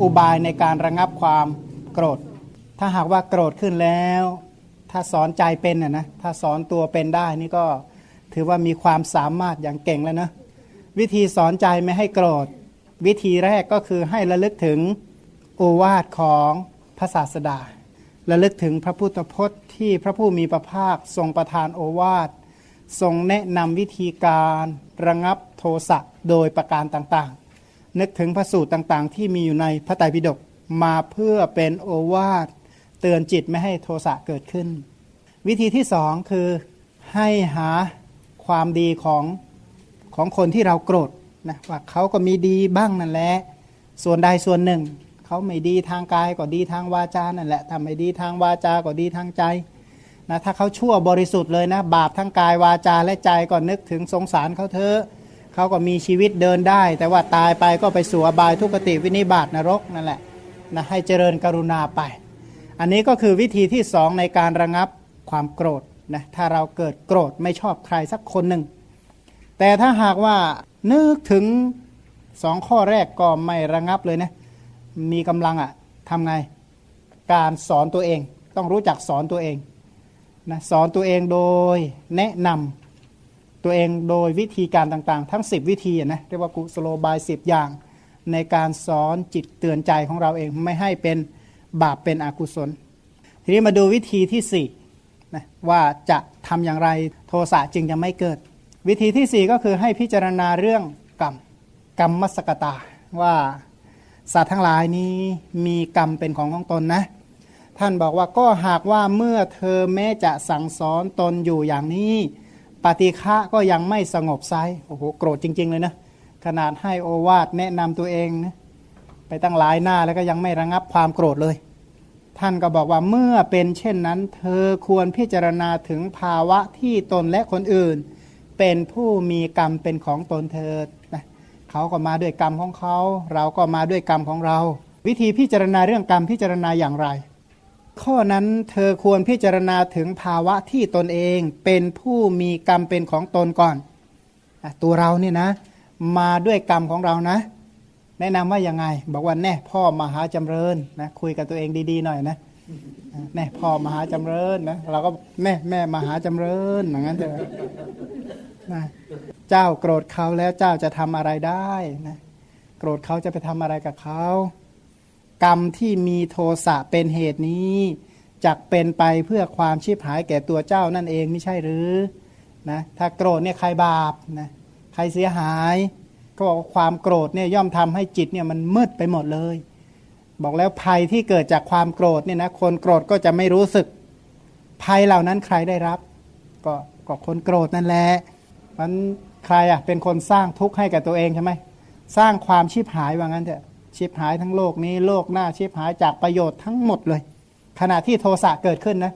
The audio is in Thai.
อุบายในการระงับความโกรธ ถ้าหากว่าโกรธขึ้นแล้ว ถ้าสอนใจเป็นนะนะถ้าสอนตัวเป็นได้นี่ก็ถือว่ามีความสามารถอย่างเก่งแล้วนะวิธีสอนใจไม่ให้โกรธ วิธีแรกก็คือให้ระลึกถึงโอวาทของพระศาสดาระลึกถึงพระพุทธพจน์ที่พระผู้มีพระภาคทรงประทานโอวาททรงแนะนำวิธีการระงับโทสะโดยประการต่างๆ นึกถึงพระสูตรต่างๆ ที่มีอยู่ในพระไตรปิฎกมาเพื่อเป็นโอวาทเตือนจิตไม่ให้โทสะเกิดขึ้น วิธีที่สองคือให้หาความดีของของคนที่เราโกรธนะว่าเขาก็มีดีบ้างนั่นแหละส่วนใดส่วนหนึ่ง เขาไม่ดีทางกายก็ดีทางวาจานั่นแหละทำไม่ดีทางวาจาก็ดีทางใจนะถ้าเขาชั่วบริสุทธิ์เลยนะ บาปทั้งกายวาจาและใจก็นึกถึงสงสารเขาเถอะ เขาก็มีชีวิตเดินได้ แต่ว่าตายไปก็ไปสู่อบายทุกติวินิบาตนรกนั่นแหละนะให้เจริญกรุณาไป อันนี้ก็คือวิธีที่สองในการระงับความโกรธนะถ้าเราเกิดโกรธไม่ชอบใครสักคนหนึ่ง แต่ถ้าหากว่านึกถึงสองข้อแรกก็ไม่ระงับเลยนะมีกำลังอะ่ะทำไงการสอนตัวเอง ต้องรู้จักสอนตัวเองนะสอนตัวเองโดยแนะนำ ตัวเองโดยวิธีการต่างๆ ทั้ง 10 วิธีนะเรียกว่ากุสโลบาย 10 อย่าง ในการสอนจิตเตือนใจของเราเองไม่ให้เป็นบาปเป็นอกุศล ทีนี้มาดูวิธีที่4นะว่าจะทำอย่างไรโทสะจึงจะไม่เกิด วิธีที่ 4 ก็คือให้พิจารณาเรื่องกรรมกรรมมสกตาว่าสัตว์ทั้งหลายนี้มีกรรมเป็นของของตนนะ ท่านบอกว่าก็หากว่าเมื่อเธอแม้จะสั่งสอนตนอยู่อย่างนี้ ปฏิฆะก็ยังไม่สงบไซโอ้โหโกรธจริง ๆ เลยนะ ขนาดให้โอวาทแนะนำตัวเองนะไปตั้งหลายหน้าแล้วก็ยังไม่ระงับความโกรธเลย ท่านก็บอกว่าเมื่อเป็นเช่นนั้น เธอควรพิจารณาถึงภาวะที่ตนและคนอื่น เป็นผู้มีกรรมเป็นของตนเถิดนะเขาก็มาด้วยกรรมของเขา เราก็มาด้วยกรรมของเรา วิธีพิจารณาเรื่องกรรมพิจารณาอย่างไร ข้อนั้นเธอควรพิจารณาถึงภาวะที่ตนเองเป็นผู้มีกรรมเป็นของตนก่อนอตัวเราเนี่ยนะ มาด้วยกรรมของเรานะ แนะนำว่ายังไง บอกว่าแน่พ่อมหาจำเริญนะคุยกับตัวเองดีๆหน่อยนะแน่พ่อมหาจำเริญนะเราก็แม่แม่มหาจำเริญอย่างนั้นเถอะนะเจ้าโกรธเขาแล้วเจ้าจะทำอะไรได้นะโกรธเขาจะไปทำอะไรกับเขา กรรมที่มีโทสะเป็นเหตุนี้จักเป็นไปเพื่อความชีพหายแก่ตัวเจ้านั่นเองไม่ใช่หรือนะถ้าโกรธเนี่ยใครบาปนะใครเสียหายก็บอกความโกรธเนี่ยย่อมทำให้จิตเนี่ยมันมืดไปหมดเลย บอกแล้วภัยที่เกิดจากความโกรธเนี่ยนะคนโกรธก็จะไม่รู้สึก ภัยเหล่านั้นใครได้รับ ก็ก็คนโกรธนั่นแหละมันใครอะเป็นคนสร้างทุกข์ให้กับตัวเองใช่ไหมสร้างความชีพหายว่างั้นเถอะ ชีพหายทั้งโลกนี้โลกหน้าชีพหายจากประโยชน์ทั้งหมดเลย ขณะที่โทสะเกิดขึ้นนะ